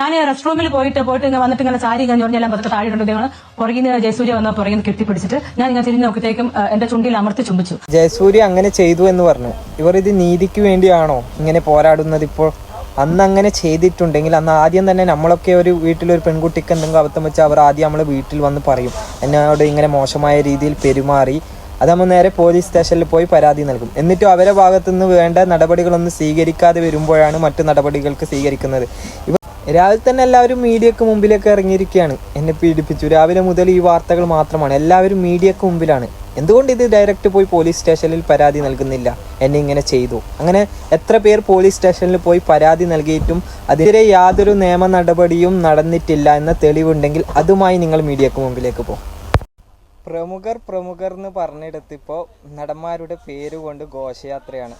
ഞാൻ റെസ്റ്റ് റൂമിൽ പോയിട്ട് പോയിട്ട് ഇങ്ങനെ വന്നിട്ട് ഇങ്ങനെ സാരി കഴിഞ്ഞ് പറഞ്ഞെല്ലാം പതുക്കെ താഴെ ഇട്ടുണ്ട് ഇങ്ങനെ പുറകിൽ ജയസൂര്യ വന്ന പുറകിൽ കെട്ടിപ്പിടിച്ചിട്ട് ഞാൻ ഇങ്ങനെ തിരിഞ്ഞ് നോക്കിയത്തേക്കും എന്റെ ചുണ്ടിൽ അമർത്തി ചുമ്പിച്ചു ജയസൂര്യ അങ്ങനെ ചെയ്തു എന്ന് പറഞ്ഞു. ഇവർ ഇത് നീതിക്ക് വേണ്ടിയാണോ ഇങ്ങനെ പോരാടുന്നത് ഇപ്പോൾ? അന്ന് അങ്ങനെ ചെയ്തിട്ടുണ്ടെങ്കിൽ അന്ന് ആദ്യം തന്നെ നമ്മളൊക്കെ ഒരു വീട്ടിലൊരു പെൺകുട്ടിക്ക് എന്തെങ്കിലും അബദ്ധം വെച്ചാൽ അവർ ആദ്യം നമ്മൾ വീട്ടിൽ വന്ന് പറയും. എന്നോട് ഇങ്ങനെ മോശമായ രീതിയിൽ പെരുമാറി. അത് നമ്മൾ നേരെ പോലീസ് സ്റ്റേഷനിൽ പോയി പരാതി നൽകും. എന്നിട്ടും അവരെ ഭാഗത്തുനിന്ന് വേണ്ട നടപടികളൊന്നും സ്വീകരിക്കാതെ വരുമ്പോഴാണ് മറ്റു നടപടികൾക്ക് സ്വീകരിക്കുന്നത്. രാവിലെ തന്നെ എല്ലാവരും മീഡിയക്ക് മുമ്പിലേക്ക് ഇറങ്ങിയിരിക്കുകയാണ്. എന്നെ പീഡിപ്പിച്ചു. രാവിലെ മുതൽ ഈ വാർത്തകൾ മാത്രമാണ്. എല്ലാവരും മീഡിയക്ക് മുമ്പിലാണ്. എന്തുകൊണ്ട് ഇത് ഡയറക്റ്റ് പോയി പോലീസ് സ്റ്റേഷനിൽ പരാതി നൽകുന്നില്ല? എന്നെ ഇങ്ങനെ ചെയ്തു. അങ്ങനെ എത്ര പേർ പോലീസ് സ്റ്റേഷനിൽ പോയി പരാതി നൽകിയിട്ടും അതിനെതിരെ യാതൊരു നിയമ നടപടിയും നടന്നിട്ടില്ല എന്ന തെളിവുണ്ടെങ്കിൽ അതുമായി നിങ്ങൾ മീഡിയക്ക് മുമ്പിലേക്ക് പോകും പ്രമുഖർ പ്രമുഖർ എന്ന് പറഞ്ഞെടുത്തിപ്പോൾ നടന്മാരുടെ പേര് കൊണ്ട് ഘോഷയാത്രയാണ്.